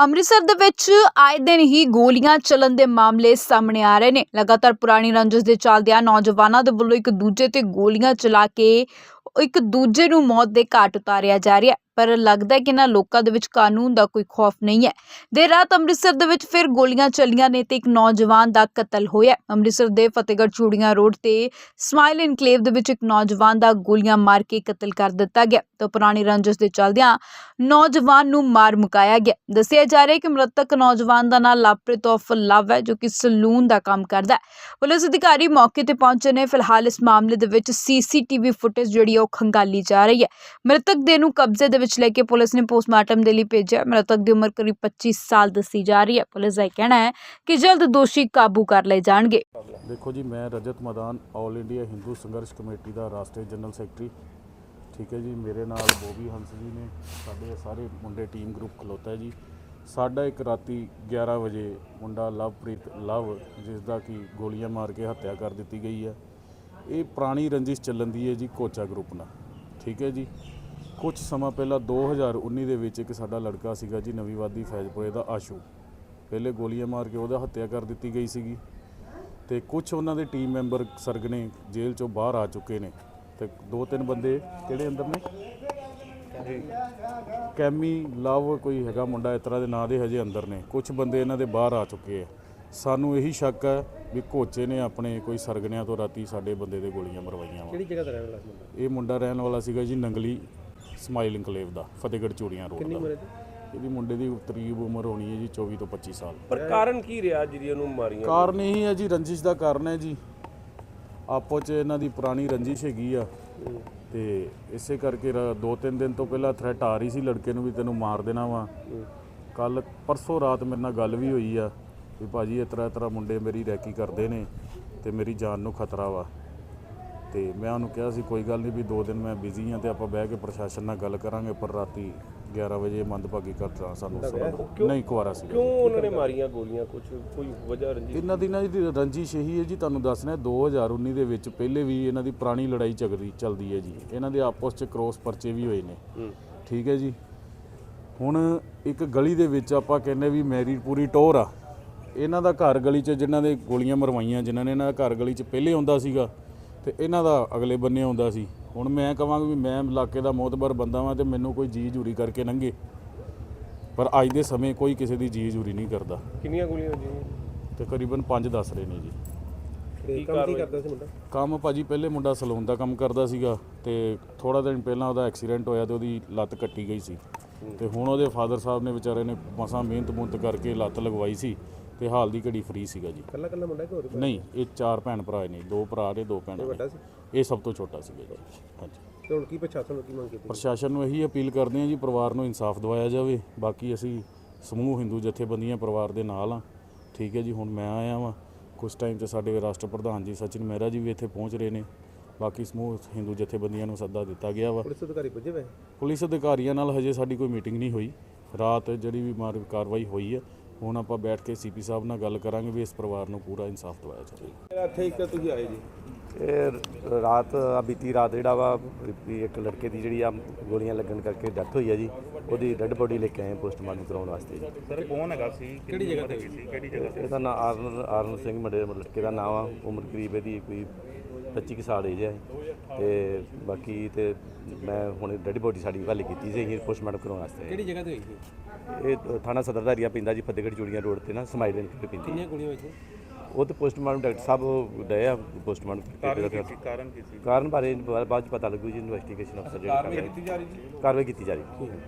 ਅੰਮ੍ਰਿਤਸਰ ਦੇ ਵਿੱਚ ਆਏ ਦਿਨ ਹੀ ਗੋਲੀਆਂ ਚੱਲਣ ਦੇ ਮਾਮਲੇ ਸਾਹਮਣੇ ਆ ਰਹੇ ਨੇ। ਲਗਾਤਾਰ ਪੁਰਾਣੀ ਰੰਜਿਸ਼ ਦੇ ਚੱਲਦਿਆਂ ਨੌਜਵਾਨਾਂ ਦੇ ਵੱਲੋਂ ਇੱਕ ਦੂਜੇ ਤੇ ਗੋਲੀਆਂ ਚਲਾ ਕੇ ਇੱਕ ਦੂਜੇ ਨੂੰ ਮੌਤ ਦੇ ਘਾਟ ਉਤਾਰਿਆ ਜਾ ਰਿਹਾ ਪਰ ਲੱਗਦਾ ਹੈ ਕਿ ਇਹਨਾਂ ਲੋਕਾਂ ਦੇ ਵਿੱਚ ਕਾਨੂੰਨ ਦਾ ਕੋਈ ਖੌਫ ਨਹੀਂ ਹੈ। ਦੇਰ ਰਾਤ ਅੰਮ੍ਰਿਤਸਰ ਦੇ ਵਿੱਚ ਫਿਰ ਗੋਲੀਆਂ ਚੱਲੀਆਂ ਨੇ ਤੇ ਇੱਕ ਨੌਜਵਾਨ ਦਾ ਕਤਲ ਹੋਇਆ ਅੰਮ੍ਰਿਤਸਰ ਦੇ ਫਤਿਹਗੜ੍ਹ ਚੂੜੀਆਂ ਰੋਡ ਤੇ ਸਮਾਈਲ ਇਨਕਲੇਵ ਦੇ ਵਿੱਚ ਇੱਕ ਨੌਜਵਾਨ ਦਾ ਗੋਲੀਆਂ ਮਾਰ ਕੇ ਕਤਲ ਕਰ ਦਿੱਤਾ ਗਿਆ ਤਾਂ ਪੁਰਾਣੀ ਰੰਜਿਸ਼ ਦੇ ਚੱਲਦਿਆਂ ਨੌਜਵਾਨ ਨੂੰ ਮਾਰ ਮੁਕਾਇਆ ਗਿਆ ਦੱਸਿਆ ਜਾ ਰਿਹਾ ਹੈ ਕਿ ਮ੍ਰਿਤਕ ਨੌਜਵਾਨ ਦਾ ਨਾਮ ਲਵਪ੍ਰੀਤ ਆਫ ਲਵ ਹੈ, ਜੋ ਕਿ ਸਲੂਨ ਦਾ ਕੰਮ ਕਰਦਾ ਹੈ। ਪੁਲਿਸ ਅਧਿਕਾਰੀ ਮੌਕੇ ਤੇ ਪਹੁੰਚੇ ਨੇ। ਫਿਲਹਾਲ ਇਸ ਮਾਮਲੇ ਦੇ ਵਿੱਚ ਸੀਸੀਟੀਵੀ ਫੁਟੇਜ ਜਿਹੜੀ ਹੈ ਉਹ ਖੰਗਾਲੀ ਜਾ ਰਹੀ ਹੈ। ਮ੍ਰਿਤਕ ਦੇ ਨੂੰ ਕਬਜ਼ੇ ਦੇ ਵਿੱਚ ਲੈ ਕੇ ਪੁਲਿਸ ਨੇ ਪੋਸਟਮਾਰਟਮ ਦੇ ਲਈ ਭੇਜਿਆ। ਮ੍ਰਿਤਕ ਦੀ ਉਮਰ ਕਰੀਬ 25 ਸਾਲ ਦੱਸੀ ਜਾ ਰਹੀ ਹੈ। ਪੁਲਿਸ ਦਾ ਇਹ ਕਹਿਣਾ ਹੈ ਕਿ ਜਲਦ ਦੋਸ਼ੀ ਕਾਬੂ ਕਰ ਲਏ ਜਾਣਗੇ। ਦੇਖੋ ਜੀ, ਮੈਂ Rajat Madan all India Hindu Sangharsh committee ਦਾ ਰਾਸ਼ਟਰੀ ਜਨਰਲ ਸੈਕਟਰੀ ਠੀਕ ਹੈ ਜੀ, ਮੇਰੇ ਨਾਲ ਬੋਬੀ ਹੰਸ ਜੀ ਨੇ, ਸਾਡੇ ਸਾਰੇ ਮੁੰਡੇ ਟੀਮ ਗਰੁੱਪ ਖਲੋਤਾ ਜੀ। ਸਾਡਾ ਇੱਕ ਰਾਤੀ 11 ਵਜੇ ਮੁੰਡਾ ਲਵਪ੍ਰੀਤ ਲਵ ਜਿਸ ਦਾ ਕਿ ਗੋਲੀਆਂ ਮਾਰ ਕੇ ਹੱਤਿਆ ਕਰ ਦਿੱਤੀ ਗਈ ਹੈ। ਇਹ ਪੁਰਾਣੀ ਰੰਜਿਸ਼ ਚੱਲਣ ਦੀ ਹੈ ਜੀ ਕੋਚਾ ਗਰੁੱਪ ਨਾਲ। ਠੀਕ ਹੈ ਜੀ ਕੁਝ ਸਮਾਂ ਪਹਿਲਾਂ 2019 ਦੇ ਵਿੱਚ ਇੱਕ ਸਾਡਾ ਲੜਕਾ ਸੀਗਾ ਜੀ ਨਵੀਂ ਵਾਦੀ ਫੈਜ਼ਪੁਰੇ ਦਾ ਆਸ਼ੂ। ਪਹਿਲੇ ਗੋਲੀਆਂ ਮਾਰ ਕੇ ਉਹਦਾ ਹੱਤਿਆ ਕਰ ਦਿੱਤੀ ਗਈ ਸੀਗੀ ਤੇ ਕੁਝ ਉਹਨਾਂ ਦੇ ਟੀਮ ਮੈਂਬਰ ਸਰਗਨੇ ਜੇਲ੍ਹ ਚੋਂ ਬਾਹਰ ਆ ਚੁੱਕੇ ਨੇ। ਤੇ ਦੋ ਤਿੰਨ ਬੰਦੇ ਕਿਹੜੇ ਅੰਦਰ ਨੇ? ਕੈਮੀ ਲਵ ਕੋਈ ਹੈਗਾ ਮੁੰਡਾ ਇਸ ਤਰ੍ਹਾਂ ਦੇ ਨਾਂ ਦੇ ਹਜੇ ਅੰਦਰ ਨੇ। ਕੁਝ ਬੰਦੇ ਇਹਨਾਂ ਦੇ ਬਾਹਰ ਆ ਚੁੱਕੇ ਆ। ਸਾਨੂੰ ਇਹੀ ਸ਼ੱਕ ਹੈ ਵੀ ਕੋਚੇ ਨੇ ਆਪਣੇ ਕੋਈ ਸਰਗਨਿਆਂ ਤੋਂ ਰਾਤੀ ਸਾਡੇ ਬੰਦੇ ਦੇ ਗੋਲੀਆਂ ਮਰਵਾਈਆਂ ਵਾ। ਕਿਹੜੀ ਜਗ੍ਹਾ ਤੇ ਰਹਿਣ ਵਾਲਾ ਇਹ ਮੁੰਡਾ ਰਹਿਣ ਵਾਲਾ ਸੀਗਾ ਜੀ ਨੰਗਲੀ ਸਮਾਈਲ ਇਨਕਲੇਵ ਦਾ ਫਤਿਹਗੜ੍ਹ ਚੂੜੀਆਂ ਰੋਡ ਕਿੰਨੀ ਦਾ। ਹੈ ਇਹਦੀ? ਇਹਦੀ ਮੁੰਡੇ ਦੀ ਕਰੀਬ ਉਮਰ ਹੋਣੀ ਹੈ ਜੀ 24 ਤੋਂ 25 ਸਾਲ। ਪਰ ਕਾਰਨ ਕੀ ਰਿਹਾ ਜਿਹੜੀ ਉਹਨੂੰ ਮਾਰੀਆਂ ਕਾਰਨ ਇਹੀ ਹੈ ਜੀ ਰੰਜਿਸ਼ ਦਾ ਕਾਰਨ ਹੈ ਜੀ। ਆਪੋ ਚ ਇਹਨਾਂ ਦੀ ਪੁਰਾਣੀ ਰੰਜਿਸ਼ ਹੈਗੀ ਆ। ਤੇ ਇਸੇ ਕਰਕੇ ਰ- ਦੋ ਤਿੰਨ ਦਿਨ ਤੋਂ ਪਹਿਲਾਂ ਥ੍ਰੈਟ ਆ ਰਹੀ ਸੀ ਲੜਕੇ ਨੂੰ ਵੀ ਤੈਨੂੰ ਮਾਰ ਦੇਣਾ ਵਾ। ਕੱਲ ਪਰਸੋਂ ਰਾਤ ਮੇਰੇ ਨਾਲ ਗੱਲ ਵੀ ਹੋਈ ਆ ਵੀ ਭਾਜੀ ਇਸ ਤਰ੍ਹਾਂ ਇਸ ਤਰ੍ਹਾਂ ਮੁੰਡੇ ਮੇਰੀ ਰੈਕੀ ਕਰਦੇ ਨੇ ਤੇ ਮੇਰੀ ਜਾਨ ਨੂੰ ਖਤਰਾ ਵਾ। ਤੇ ਮੈਂ ਉਹਨੂੰ ਕਿਹਾ ਸੀ ਕੋਈ ਗੱਲ ਨਹੀਂ ਵੀ ਦੋ ਦਿਨ ਮੈਂ ਬਿਜ਼ੀ ਆ ਤੇ ਆਪਾਂ ਬਹਿ ਕੇ ਪ੍ਰਸ਼ਾਸਨ ਨਾਲ ਗੱਲ ਕਰਾਂਗੇ ਪਰ ਰਾਤੀ 11 ਵਜੇ ਮੰਦਭਾਗੀ ਘਟਨਾ ਸਾਨੂੰ ਸੁਣਨ ਨਹੀਂ ਕੁਆਰਾ ਸੀ ਕਿਉਂ ਉਹਨਾਂ ਨੇ ਮਾਰੀਆਂ ਗੋਲੀਆਂ ਕੁਝ ਕੋਈ ਵਜ੍ਹਾ ਰੰਜੀ ਇਹਨਾਂ ਦੀ ਨਾ ਜਿਹੜੀ ਰੰਜਿਸ਼ ਇਹੀ ਹੈ ਜੀ ਤੁਹਾਨੂੰ ਦੱਸਣਾ 2019 ਦੇ ਵਿੱਚ ਪਹਿਲੇ ਵੀ ਇਹਨਾਂ ਦੀ ਪੁਰਾਣੀ ਲੜਾਈ ਝਗੜੀ ਚੱਲਦੀ ਹੈ ਜੀ। ਇਹਨਾਂ ਦੇ ਆਪਸ 'ਚ ਕ੍ਰੋਸ ਪਰਚੇ ਵੀ ਹੋਏ ਨੇ। ਠੀਕ ਹੈ ਜੀ। ਹੁਣ ਇੱਕ ਗਲੀ ਦੇ ਵਿੱਚ ਆਪਾਂ ਕਹਿੰਦੇ ਵੀ ਮੈਰੀ ਪੂਰੀ ਟੋਰ ਆ। ਇਹਨਾਂ ਦਾ ਘਰ ਗਲੀ 'ਚ ਜਿਨ੍ਹਾਂ ਦੇ ਗੋਲੀਆਂ ਮਰਵਾਈਆਂ ਜਿਨ੍ਹਾਂ ਨੇ ਇਹਨਾਂ ਦਾ ਘਰ ਗਲੀ 'ਚ ਪਹਿਲੇ ਆਉਂਦਾ ਸੀਗਾ ਤੇ ਇਹਨਾਂ ਦਾ ਅਗਲੇ ਬੰਨੇ ਆਉਂਦਾ ਸੀ। ਹੁਣ ਮੈਂ ਕਹਾਂਗਾ ਵੀ ਮੈਂ ਇਲਾਕੇ ਦਾ ਮੋਤਬਰ ਬੰਦਾ ਵਾਂ ਤੇ ਮੈਨੂੰ ਕੋਈ ਜੀ ਜੂਰੀ ਕਰਕੇ ਲੰਘੇ ਪਰ ਅੱਜ ਦੇ ਸਮੇਂ ਕੋਈ ਕਿਸੇ ਦੀ ਜੀ ਜੂਰੀ ਨਹੀਂ ਕਰਦਾ। ਕਿੰਨੀਆਂ ਗੋਲੀਆਂ ਵੱਜੀਆਂ ਤਕਰੀਬਨ 5 ਦੱਸ ਰਹੇ ਨੇ ਜੀ। ਤੇ ਕੰਮ ਕੀ ਕਰਦਾ ਸੀ ਮੁੰਡਾ? ਕੰਮ ਭਾਜੀ ਪਹਿਲੇ ਮੁੰਡਾ ਸਲੂਨ ਦਾ ਕੰਮ ਕਰਦਾ ਸੀਗਾ ਤੇ ਥੋੜਾ ਦਿਨ ਪਹਿਲਾਂ ਉਹਦਾ ਐਕਸੀਡੈਂਟ ਹੋਇਆ ਤੇ ਉਹਦੀ ਲੱਤ ਕੱਟੀ ਗਈ ਸੀ। ਤੇ ਹੁਣ ਉਹਦੇ ਫਾਦਰ ਸਾਹਿਬ ਨੇ ਵਿਚਾਰੇ ਨੇ ਮਸਾਂ ਮਿਹਨਤ ਮੁਹਨਤ ਕਰਕੇ ਲੱਤ ਲਗਵਾਈ ਸੀ। ਤੇ ਹਾਲ ਦੀ ਘੜੀ ਫ੍ਰੀ ਸੀਗਾ ਜੀ। ਕੱਲਾ ਕੱਲਾ ਮੁੰਡਾ ਕਿ ਹੋਰ ਕੋਈ? ਨਹੀਂ ਇਹ ਚਾਰ ਭੈਣ ਭਰਾ ਨੇ ਦੋ ਭਰਾ ਨੇ ਦੋ ਭੈਣਾਂ ਵੱਡਾ ਨੇ। ਸੀ? ਇਹ ਸਭ ਤੋਂ ਛੋਟਾ ਸੀਗਾ ਜੀ। ਹਾਂਜੀ। ਤੇ ਹੁਣ ਕੀ ਪ੍ਰਸ਼ਾਸਨ ਨੂੰ ਕੀ ਮੰਗ ਕੀਤੀ? ਪ੍ਰਸ਼ਾਸਨ ਨੂੰ ਇਹੀ ਅਪੀਲ ਕਰਦੇ ਹਾਂ ਜੀ ਪਰਿਵਾਰ ਨੂੰ ਇਨਸਾਫ ਦਿਵਾਇਆ ਜਾਵੇ। ਬਾਕੀ ਅਸੀਂ ਸਮੂਹ ਹਿੰਦੂ ਜਥੇਬੰਦੀਆਂ ਪਰਿਵਾਰ ਦੇ ਨਾਲ ਆ ਠੀਕ ਹੈ ਜੀ ਹੁਣ ਮੈਂ ਆਇਆ ਵਾਂ। ਕੁਝ ਟਾਈਮ 'ਚ ਸਾਡੇ ਰਾਸ਼ਟਰ ਪ੍ਰਧਾਨ ਜੀ ਸਚਿਨ ਮਹਿਰਾ ਜੀ ਵੀ ਇੱਥੇ ਪਹੁੰਚ ਰਹੇ ਨੇ। ਬਾਕੀ ਸਮੂਹ ਹਿੰਦੂ ਜਥੇਬੰਦੀਆਂ ਨੂੰ ਸੱਦਾ ਦਿੱਤਾ ਗਿਆ ਵਾ। ਪੁਲਿਸ ਅਧਿਕਾਰੀ ਪੁੱਜੇ ਵੇ ਪੁਲਿਸ ਅਧਿਕਾਰੀਆਂ ਨਾਲ ਹਜੇ ਸਾਡੀ ਕੋਈ ਮੀਟਿੰਗ ਨਹੀਂ ਹੋਈ। ਰਾਤ ਜਿਹੜੀ ਵੀ ਮਾਰ ਕਾਰਵਾਈ ਹੋਈ ਹੈ ਹੁਣ ਆਪਾਂ ਬੈਠ ਕੇ ਸੀਪੀ ਸਾਹਿਬ ਨਾਲ ਗੱਲ ਕਰਾਂਗੇ ਵੀ ਇਸ ਪਰਿਵਾਰ ਨੂੰ ਪੂਰਾ ਇਨਸਾਫ ਦਿਵਾਇਆ ਜਾਵੇ। ਇੱਥੇ ਇੱਕ ਤੁਸੀਂ ਆਏ ਜੀ? ਇਹ ਰਾਤ ਆ ਬੀਤੀ ਰਾਤ ਜਿਹੜਾ ਵਾ ਵੀ ਇੱਕ ਲੜਕੇ ਦੀ ਜਿਹੜੀ ਆ ਗੋਲੀਆਂ ਲੱਗਣ ਕਰਕੇ ਡੈਥ ਹੋਈ ਆ ਜੀ ਉਹਦੀ ਡੈੱਡ ਬੋਡੀ ਲੈ ਕੇ ਆਏ ਪੋਸਟਮਾਰਟਮ ਕਰਾਉਣ ਵਾਸਤੇ। ਜੀ ਸਰ ਕੌਣ ਹੈਗਾ ਸੀ? ਕਿਹੜੀ ਜਗ੍ਹਾ ਤੇ? ਸੀ? ਕਿਹੜੀ ਜਗ੍ਹਾ ਤੇ? ਇਹਦਾ ਨਾਂ ਆਰਨ ਆਰਨ ਸਿੰਘ ਮੁੰਡੇ ਲੜਕੇ ਦਾ ਨਾਮ ਆ। ਉਮਰ ਕਰੀਬ ਇਹਦੀ ਕੋਈ 25 ਕੁ ਸਾਲ ਏਜ ਹੈ ਤੇ ਬਾਕੀ ਤੇ ਮੈਂ ਹੁਣ ਡੈੱਡ ਬੋਡੀ ਸਾਡੀ ਹਵਾਲੇ ਕੀਤੀ ਸੀ ਅਸੀਂ ਪੋਸਟਮਾਰਟਮ ਕਰਾਉਣ ਵਾਸਤੇ। ਕਿਹੜੀ ਜਗ੍ਹਾ ਤੇ ਹੋਈ ਸੀ? ਇਹ ਥਾਣਾ ਸਦਰ ਦਾ ਏਰੀਆ ਪੈਂਦਾ ਜੀ ਫਤਿਹਗੜ੍ਹ ਚੂੜੀਆਂ ਰੋਡ ਤੇ ਨਾ ਸਮਾਈਲ ਦੇ ਪੈਂਦੀ ਕਿੰਨੀਆਂ ਗੋਲੀਆਂ ਵੱਜੀਆਂ ਉਹ ਤੇ ਪੋਸਟਮਾਰਟਮ ਡਾਕਟਰ ਸਾਹਿਬ ਡਏ ਆ ਪੋਸਟਮਾਰਟਮ ਕਾਰਨ ਕਰਕੇ ਕਾਰਨ ਕੀ ਸੀ? ਕਾਰਨ ਬਾਰੇ ਬਾਅਦ ਚ ਪਤਾ ਲੱਗੂ ਜੀ ਇਨਵੈਸਟੀਗੇਸ਼ਨ ਅਫਸਰ ਜਿਹੜੇ ਕਾਰਵਾਈ ਕੀਤੀ ਜਾ ਰਹੀ ਜੀ ਕਾਰਵਾਈ ਕੀਤੀ ਜਾ ਰਹੀ। ਹੈ।